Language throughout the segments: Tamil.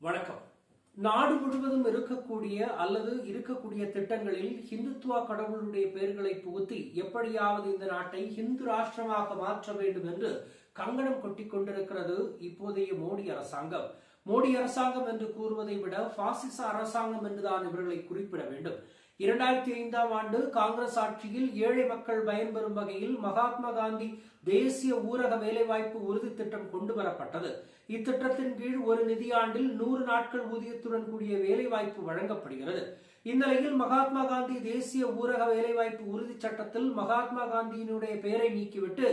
வணக்கம். நாடு முழுவதும் இருக்கக்கூடிய அல்லது இருக்கக்கூடிய திட்டங்களில் ஹிந்துத்துவா கடவுளுடைய பெயர்களை புகுத்தி எப்படியாவது இந்த நாட்டை ஹிந்து ராஷ்டிரமாக மாற்ற வேண்டும் என்று கங்கணம் கொட்டி கொண்டிருக்கிறது இப்போதைய மோடி அரசாங்கம். மோடி அரசாங்கம் என்று கூறுவதை விட பாசிச அரசாங்கம் என்றுதான் இவர்களை குறிப்பிட வேண்டும். இரண்டாயிரத்தி ஐந்தாம் ஆண்டு காங்கிரஸ் ஆட்சியில் ஏழை மக்கள் பயன்பெறும் வகையில் மகாத்மா காந்தி தேசிய ஊரக வேலைவாய்ப்பு உறுதி திட்டம் கொண்டு வரப்பட்டது இத்திட்டத்தின் கீழ் ஒரு நிதியாண்டில் நூறு நாட்கள் ஊதியத்துடன் கூடிய வேலைவாய்ப்பு வழங்கப்படுகிறது. இந்நிலையில் மகாத்மா காந்தி தேசிய ஊரக வேலைவாய்ப்பு உறுதி சட்டத்தில் மகாத்மா காந்தியினுடைய பெயரை நீக்கிவிட்டு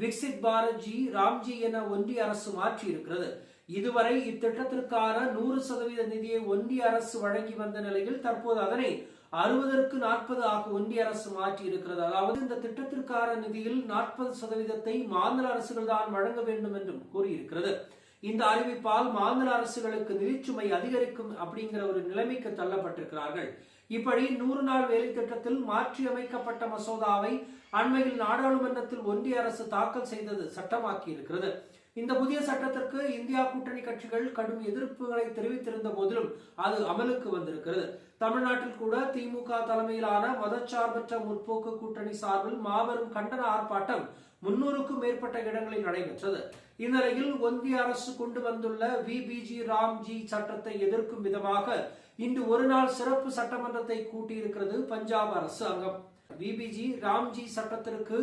விக்சித் பாரத்ஜி ராம்ஜி என ஒன்றிய அரசு மாற்றி இருக்கிறது இதுவரை இத்திட்டத்திற்கான நூறு சதவீத நிதியை ஒன்றிய அரசு வழங்கி வந்த நிலையில் தற்போது அதனை அறுபதற்கு நாற்பது ஆக ஒன்றிய அரசு மாற்றி இருக்கிறது அதாவது இந்த திட்டத்திற்கான நிதியில் நாற்பது சதவீதத்தை மாநில அரசுகள் தான் வழங்க வேண்டும் என்றும் கூறியிருக்கிறது. இந்த அறிவிப்பால் மாநில அரசுகளுக்கு நிதிச்சுமை அதிகரிக்கும் அப்படிங்கிற ஒரு நிலைமைக்கு தள்ளப்பட்டிருக்கிறார்கள். இப்படி நூறு நாள் வேலை திட்டத்தில் மாற்றியமைக்கப்பட்ட மசோதாவை அண்மையில் நாடாளுமன்றத்தில் ஒன்றிய அரசு தாக்கல் செய்தது சட்டமாக்கி இருக்கிறது இந்த புதிய சட்டத்திற்கு இந்தியா கூட்டணி கட்சிகள் கடும் எதிர்ப்புகளை தெரிவித்திருந்த போதிலும் அது அமலுக்கு வந்திருக்கிறது. தமிழ்நாட்டில் கூட திமுக தலைமையிலான மதச்சார்பற்ற முற்போக்கு கூட்டணி சார்பில் மாபெரும் கண்டன ஆர்ப்பாட்டம் முன்னூறுக்கும் மேற்பட்ட இடங்களில் நடைபெற்றது. இந்நிலையில் ஒன்றிய அரசு கொண்டு வந்துள்ள விபிஜி ராம்ஜி சட்டத்தை எதிர்க்கும் விதமாக இன்று ஒரு நாள் சிறப்பு சட்டமன்றத்தை கூட்டியிருக்கிறது பஞ்சாப் அரசு அங்கம். பிபிஜி ராம்ஜி சட்டத்திற்கு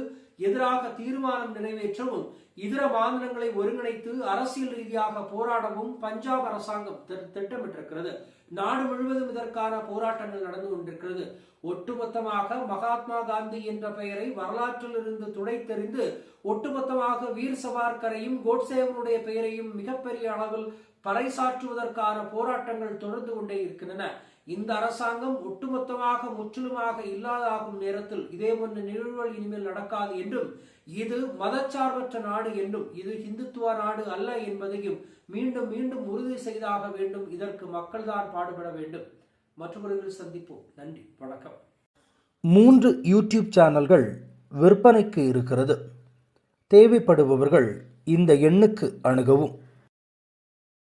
எதிராக தீர்மானம் நிறைவேற்றவும் இதர மாநிலங்களை ஒருங்கிணைத்து அரசியல் ரீதியாக போராடவும் பஞ்சாப் அரசாங்கம் திட்டமிட்டிருக்கிறது. நாடு முழுவதும் இதற்கான போராட்டங்கள் நடந்து கொண்டிருக்கிறது. ஒட்டுமொத்தமாக மகாத்மா காந்தி என்ற பெயரை வரலாற்றில் இருந்து துடைத்தெறிந்து ஒட்டுமொத்தமாக வீர் சவார்கரையும் கோட்சேவனுடைய பெயரையும் மிகப்பெரிய அளவில் பறைசாற்றுவதற்கான போராட்டங்கள் தொடர்ந்து கொண்டே இருக்கின்றன. இந்த அரசாங்கம் ஒட்டுமொத்தமாக முற்றிலுமாக இல்லாதாகும் நேரத்தில் இதே போன்ற நிகழ்வுகள் இனிமேல் நடக்காது என்றும் இது மதச்சார்பற்ற நாடு என்றும் இது இந்துத்துவ நாடு அல்ல என்பதையும் மீண்டும் மீண்டும் உறுதி செய்தாக வேண்டும். இதற்கு மக்கள்தான் பாடுபட வேண்டும். மற்றவர்கள் சந்திப்போம். நன்றி. வணக்கம். மூன்று யூடியூப் சேனல்கள் விற்பனைக்கு இருக்கிறது. தேவைப்படுபவர்கள் இந்த எண்ணுக்கு அணுகவும்.